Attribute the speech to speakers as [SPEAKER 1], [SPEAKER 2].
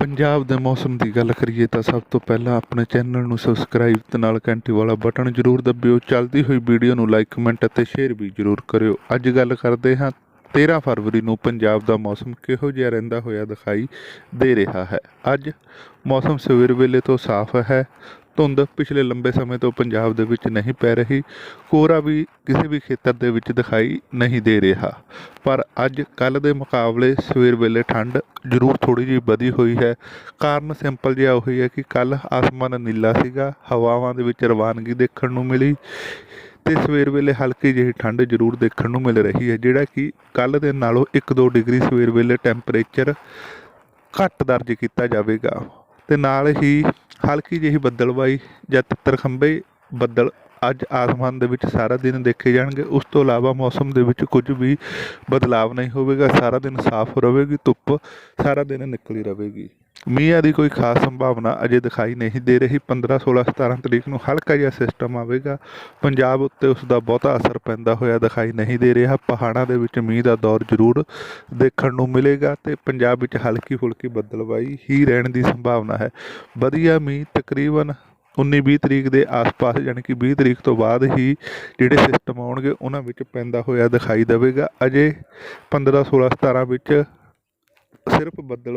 [SPEAKER 1] ਪੰਜਾਬ ਦੇ ਮੌਸਮ ਦੀ ਗੱਲ ਕਰੀਏ ਤਾਂ ਸਭ ਤੋਂ ਪਹਿਲਾਂ ਆਪਣੇ ਚੈਨਲ ਨੂੰ ਸਬਸਕ੍ਰਾਈਬ ਤੇ ਨਾਲ ਘੰਟੀ ਵਾਲਾ ਬਟਨ ਜ਼ਰੂਰ ਦਬਿਓ। ਚੱਲਦੀ ਹੋਈ ਵੀਡੀਓ ਨੂੰ ਲਾਈਕ ਕਮੈਂਟ ਅਤੇ ਸ਼ੇਅਰ ਵੀ ਜ਼ਰੂਰ ਕਰਿਓ। ਅੱਜ ਗੱਲ ਕਰਦੇ ਹਾਂ 13 ਫਰਵਰੀ ਨੂੰ ਪੰਜਾਬ ਦਾ ਮੌਸਮ ਕਿਹੋ ਜਿਹਾ ਰਹਿੰਦਾ ਹੋਇਆ ਦਿਖਾਈ ਦੇ ਰਿਹਾ ਹੈ। ਅੱਜ ਮੌਸਮ ਸਵੇਰ ਵੇਲੇ ਤੋਂ ਸਾਫ਼ ਹੈ ਧੁੰਦ ਪਿਛਲੇ ਲੰਬੇ ਸਮੇਂ ਤੋਂ ਪੰਜਾਬ ਦੇ ਵਿੱਚ ਨਹੀਂ ਪੈ ਰਹੀ, ਕੋਹਰਾ ਵੀ ਕਿਸੇ ਵੀ ਖੇਤਰ ਦੇ ਵਿੱਚ ਦਿਖਾਈ ਨਹੀਂ ਦੇ ਰਿਹਾ। ਪਰ ਅੱਜ ਕੱਲ ਦੇ ਮੁਕਾਬਲੇ ਸਵੇਰ ਵੇਲੇ ਠੰਡ ਜ਼ਰੂਰ ਥੋੜੀ ਜਿਹੀ ਵਧੀ ਹੋਈ ਹੈ। ਕਾਰਨ ਸਿੰਪਲ ਜਿਹਾ ਉਹੀ ਹੈ ਕਿ ਕੱਲ ਆਸਮਾਨ ਨੀਲਾ ਸੀਗਾ, ਹਵਾਵਾਂ ਦੇ ਵਿੱਚ ਰਵਾਨਗੀ ਦੇਖਣ ਨੂੰ ਮਿਲੀ ਤੇ ਸਵੇਰ ਵੇਲੇ ਹਲਕੀ ਜਿਹੀ ਠੰਡ ਜ਼ਰੂਰ ਦੇਖਣ ਨੂੰ ਮਿਲ ਰਹੀ ਹੈ, ਜਿਹੜਾ ਕਿ ਕੱਲ ਦੇ ਨਾਲੋਂ 1-2 ਡਿਗਰੀ ਸਵੇਰ ਵੇਲੇ ਟੈਂਪਰੇਚਰ ਘੱਟ ਦਰਜ ਕੀਤਾ ਜਾਵੇਗਾ। ਤੇ ਨਾਲ ਹੀ ਹਲਕੀ ਜਿਹੀ ਬੱਦਲਬਾਈ ਜਾਂ ਤਿੱਤਰ ਖੰਭੇ ਬੱਦਲ ਅੱਜ ਆਸਮਾਨ ਦੇ ਵਿੱਚ ਸਾਰਾ ਦਿਨ ਦੇਖੇ ਜਾਣਗੇ, ਉਸ ਤੋਂ ਇਲਾਵਾ ਮੌਸਮ ਦੇ ਵਿੱਚ ਕੁਝ ਵੀ ਬਦਲਾਵ ਨਹੀਂ ਹੋਵੇਗਾ, ਸਾਰਾ ਦਿਨ ਸਾਫ਼ ਰਹੇਗੀ, ਧੁੱਪ ਸਾਰਾ ਦਿਨ ਨਿਕਲੀ ਰਹੇਗੀ। ਮੀਂਹ ਦੀ ਕੋਈ ਖਾਸ ਸੰਭਾਵਨਾ ਅਜੇ ਦਿਖਾਈ ਨਹੀਂ ਦੇ ਰਹੀ। 15 16 17 ਤਰੀਕ ਨੂੰ ਹਲਕਾ ਜਿਹਾ ਸਿਸਟਮ ਆਵੇਗਾ। ਪੰਜਾਬ ਉੱਤੇ ਉਸ ਦਾ ਬਹੁਤਾ ਅਸਰ ਪੈਂਦਾ ਹੋਇਆ ਦਿਖਾਈ ਨਹੀਂ ਦੇ ਰਿਹਾ। ਪਹਾੜਾਂ ਦੇ ਵਿੱਚ ਮੀਂਹ ਦਾ ਦੌਰ ਜ਼ਰੂਰ ਦੇਖਣ ਨੂੰ ਮਿਲੇਗਾ ਤੇ ਪੰਜਾਬ ਵਿੱਚ ਹਲਕੀ ਫੁਲਕੀ ਬੱਦਲਬਾਈ ਹੀ ਰਹਿਣ ਦੀ ਸੰਭਾਵਨਾ ਹੈ। ਵਧੀਆ ਮੀਂਹ ਤਕਰੀਬਨ 19-20 ਤਰੀਕ ਦੇ ਆਸ-ਪਾਸ ਯਾਨੀ ਕਿ 20 ਤਰੀਕ ਤੋਂ ਬਾਅਦ ਹੀ ਜਿਹੜੇ ਸਿਸਟਮ ਆਉਣਗੇ, ਉਹਨਾਂ ਵਿੱਚ ਪੈਂਦਾ ਹੋਇਆ ਦਿਖਾਈ ਦੇਵੇਗਾ। ਅਜੇ 15 16 17 ਵਿੱਚ ਸਿਰਫ ਬੱਦਲ